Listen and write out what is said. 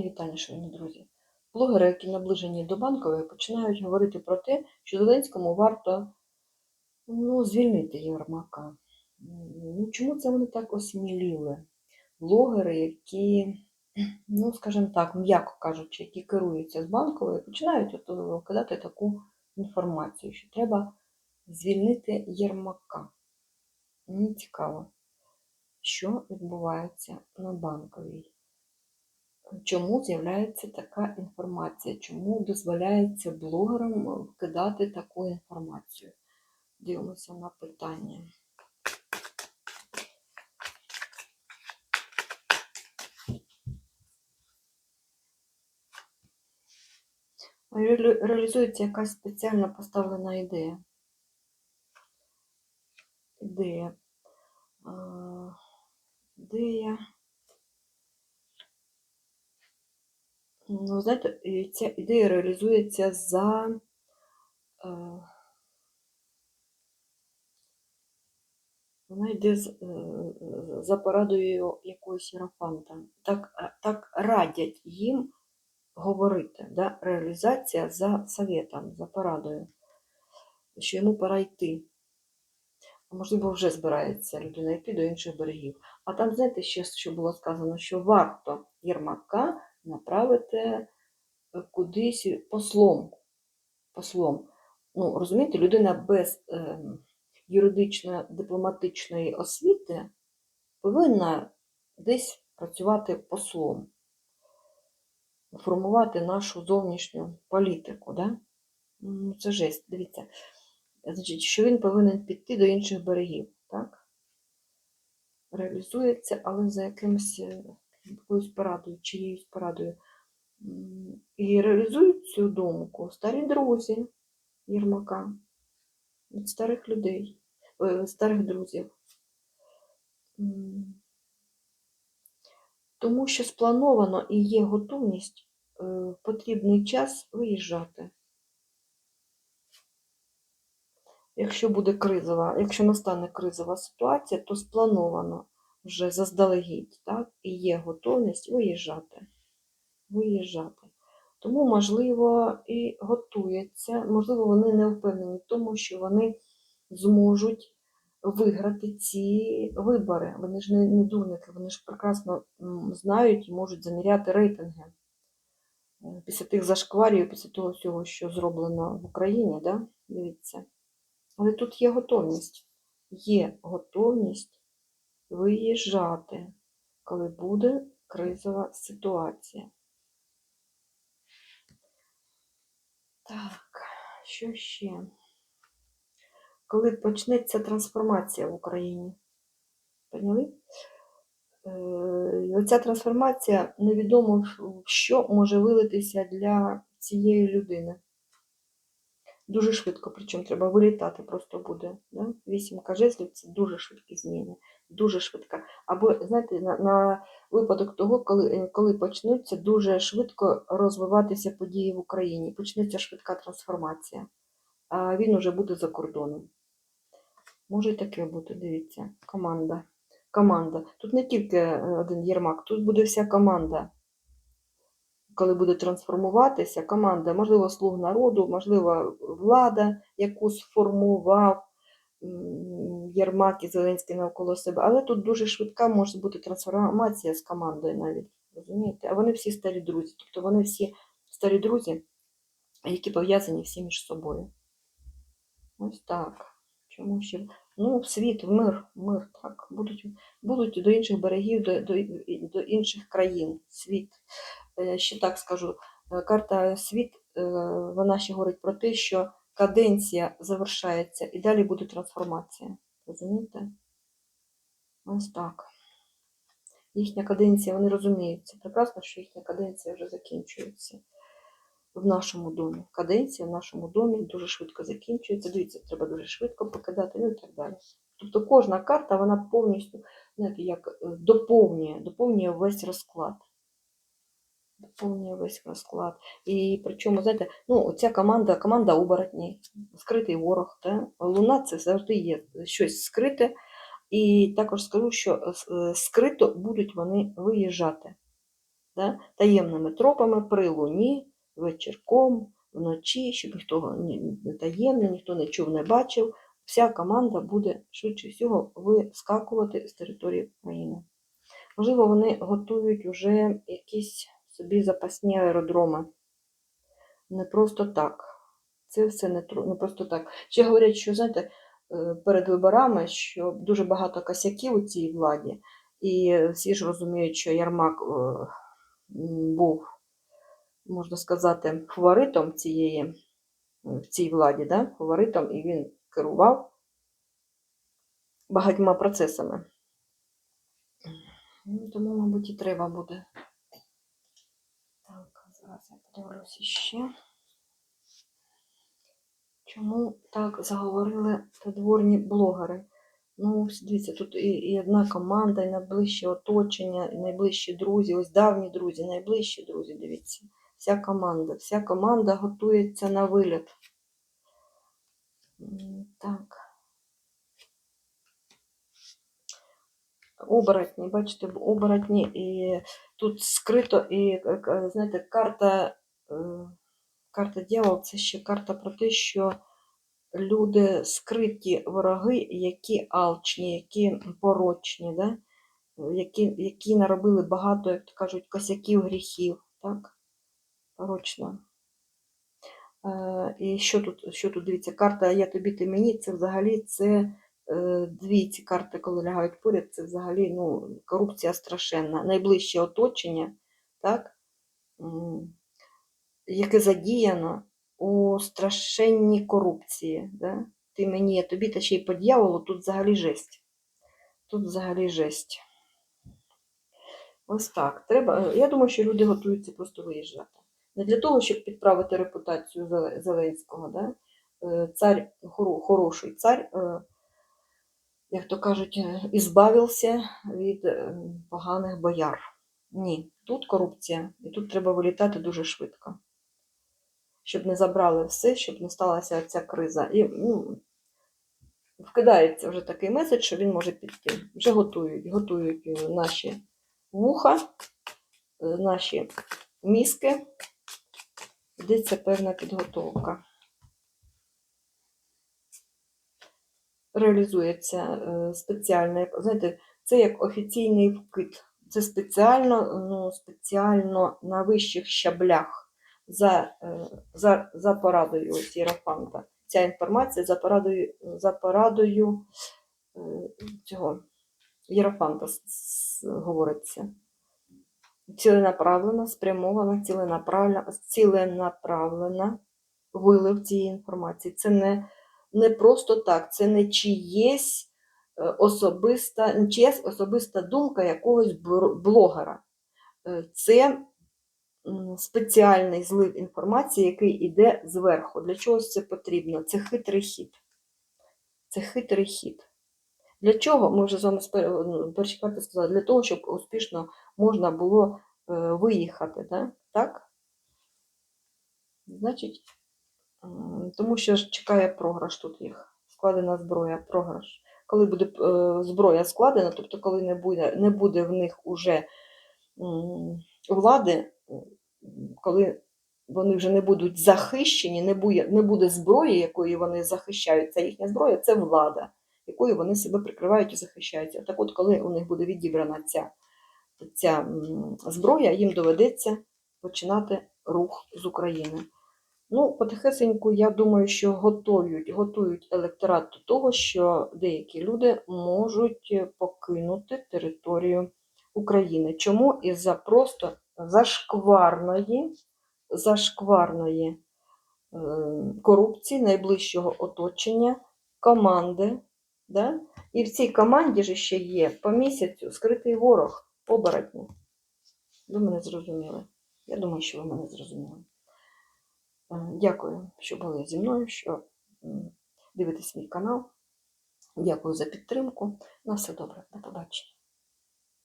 Вітання, шановні друзі. Блогери, які наближені до банкової, починають говорити про те, що Зеленському варто ну, звільнити Єрмака. Ну, чому це вони так осміліли? Блогери, які, ну, скажімо так, м'яко кажучи, які керуються з банкової, починають от, е, кидати таку інформацію, що треба звільнити Єрмака. Мені цікаво, що відбувається на банковій чому з'являється така інформація, чому дозволяється блогерам вкидати таку інформацію. Дивимося на питання. Реалізується якась спеціально поставлена ідея. Ідея. Ідея. Ну, знаєте, ця ідея реалізується за, е, вона йде е, за порадою якогось єрофанта. Так, е, так радять їм говорити, да? реалізація за советом, за порадою, що йому пора йти. Можливо, вже збирається людина йти до інших берегів. А там, знаєте, ще що було сказано, що варто Єрмака направити е, кудись послом. послом. Ну, розумієте, людина без е, юридично-дипломатичної освіти повинна десь працювати послом, формувати нашу зовнішню політику. Да? Ну, Це жесть, дивіться. Значить, що він повинен піти до інших берегів. Так? Реалізується, але за якимось е, якоюсь порадою, чиєюсь порадою. І реалізують цю думку старі друзі Єрмака від старих людей, е, старих друзів. Тому що сплановано і є готовність е, в потрібний час виїжджати. Якщо буде кризова, якщо настане кризова ситуація, то сплановано вже заздалегідь, так, і є готовність виїжджати. Виїжджати. Тому, можливо, і готується, можливо, вони не впевнені в тому, що вони зможуть виграти ці вибори. Вони ж не, не дурники, вони ж прекрасно знають і можуть заміряти рейтинги. Е, Після тих зашкварів, після того всього, що зроблено в Україні, да? дивіться. Але тут є готовність. Є готовність виїжджати, коли буде кризова ситуація. Так, що ще? Коли почнеться трансформація в Україні? Поняли? Е, Оця трансформація невідомо що може вилитися для цієї людини. Дуже швидко, причому треба вилітати просто буде. Да? Вісімка жезлів це дуже швидкі зміни. Дуже швидка. Або, знаєте, на, на випадок того, коли, е, коли почнуться дуже швидко розвиватися події в Україні, почнеться швидка трансформація, а він уже буде за кордоном. Може і таке бути, дивіться, команда. Команда. Тут не тільки е, один Єрмак, тут буде вся команда коли буде трансформуватися команда, можливо, слуг народу, можливо, влада, яку сформував Єрмак і Зеленський навколо себе. Але тут дуже швидка може бути трансформація з командою навіть. Розумієте? А вони всі старі друзі. Тобто вони всі старі друзі, які пов'язані всі між собою. Ось так. Чому ще? Ну, в світ, в мир, мир, так. Будуть, будуть до інших берегів, до, до, до інших країн. Світ е, ще так скажу, е, карта світ, е, вона ще говорить про те, що каденція завершається і далі буде трансформація. Розумієте? Ось так. Їхня каденція, вони розуміють це прекрасно, що їхня каденція вже закінчується в нашому домі. Каденція в нашому домі дуже швидко закінчується. Дивіться, треба дуже швидко покидати, ну і так далі. Тобто кожна карта, вона повністю, знаєте, як е, доповнює, доповнює весь розклад доповнює весь розклад. І причому, знаєте, ну, ця команда, команда оборотній, скритий ворог. Та? Луна це завжди є щось скрите. І також скажу, що е, скрито будуть вони виїжджати. да? таємними тропами при луні, вечірком, вночі, щоб ніхто не таємно, ніхто не чув, не бачив. Вся команда буде швидше всього вискакувати з території України. Можливо, вони готують вже якісь собі запасні аеродроми. Не просто так. Це все не, не просто так. Ще говорять, що знаєте, е, перед виборами, що дуже багато косяків у цій владі, і всі ж розуміють, що Ярмак е, був, можна сказати, фаворитом цієї, в цій владі, да? фаворитом, і він керував багатьма процесами. Ну, Тому, мабуть, і треба буде. Зараз я подивлюся ще. Чому так заговорили придворні блогери? Ну, дивіться, тут і, і одна команда, і найближче оточення, і найближчі друзі, ось давні друзі, найближчі друзі, дивіться. Вся команда. Вся команда готується на виліт. Так. Оборотні, бачите, оборотні, і тут скрито, і, е, знаєте, карта, е, карта дьявол це ще карта про те, що люди скриті вороги, які алчні, які порочні, да? які, які наробили багато, як то кажуть, косяків гріхів, так? Порочно. Е, і що тут, що тут дивіться, карта Я тобі ти мені, це взагалі це е, дві ці карти, коли лягають поряд, це взагалі ну, корупція страшенна. Найближче оточення, так? яке задіяно у страшенній корупції. Да? Ти мені, я тобі, та ще й по дьяволу, тут взагалі жесть. Тут взагалі жесть. Ось так. Треба. Я думаю, що люди готуються просто виїжджати. Не для того, щоб підправити репутацію Зеленського. Да? Е, Цар, хороший цар, е, як то кажуть, е, ізбавився від е, поганих бояр. Ні, тут корупція, і тут треба вилітати дуже швидко. Щоб не забрали все, щоб не сталася ця криза. І ну, вкидається вже такий меседж, що він може піти. Вже готують, готують е, наші вуха, наші мізки. Йдеться певна підготовка. Реалізується е, спеціально, знаєте, це як офіційний вкид. Це спеціально, ну, спеціально на вищих щаблях за, е, за, за порадою ось Єрофанта. Ця інформація за порадою, за порадою е, цього Єрофанта говориться. Ціленаправлена, спрямована, ціленаправлена, ціленаправлена вилив цієї інформації. Це не, не просто так, це не чиєсь е, особиста, чиясь особиста думка якогось блогера. Е, Це спеціальний злив інформації, який йде зверху. Для чогось це потрібно? Це хитрий хід. Це хитрий хід. Для чого? Ми вже з вами ну, перші карти сказали, для того, щоб успішно можна було е, виїхати. Да? Так? Значить, тому що чекає програш тут їх. Складена зброя, програш. Коли буде е, зброя складена, тобто коли не буде, не буде в них уже влади, коли вони вже не будуть захищені, не буде, не буде зброї, якою вони захищаються. Їхня зброя це влада, якою вони себе прикривають і захищаються. Так от, коли у них буде відібрана ця, ця зброя, їм доведеться починати рух з України. Ну, потихесеньку, я думаю, що готують, готують електорат до того, що деякі люди можуть покинути територію України. Чому? Із-за просто зашкварної, зашкварної е, корупції найближчого оточення, команди. Да? І в цій команді ж ще є по місяцю скритий ворог, оборотні. Ви мене зрозуміли. Я думаю, що ви мене зрозуміли. Е, Дякую, що були зі мною, що дивитесь мій канал. Дякую за підтримку. На все добре, до побачення.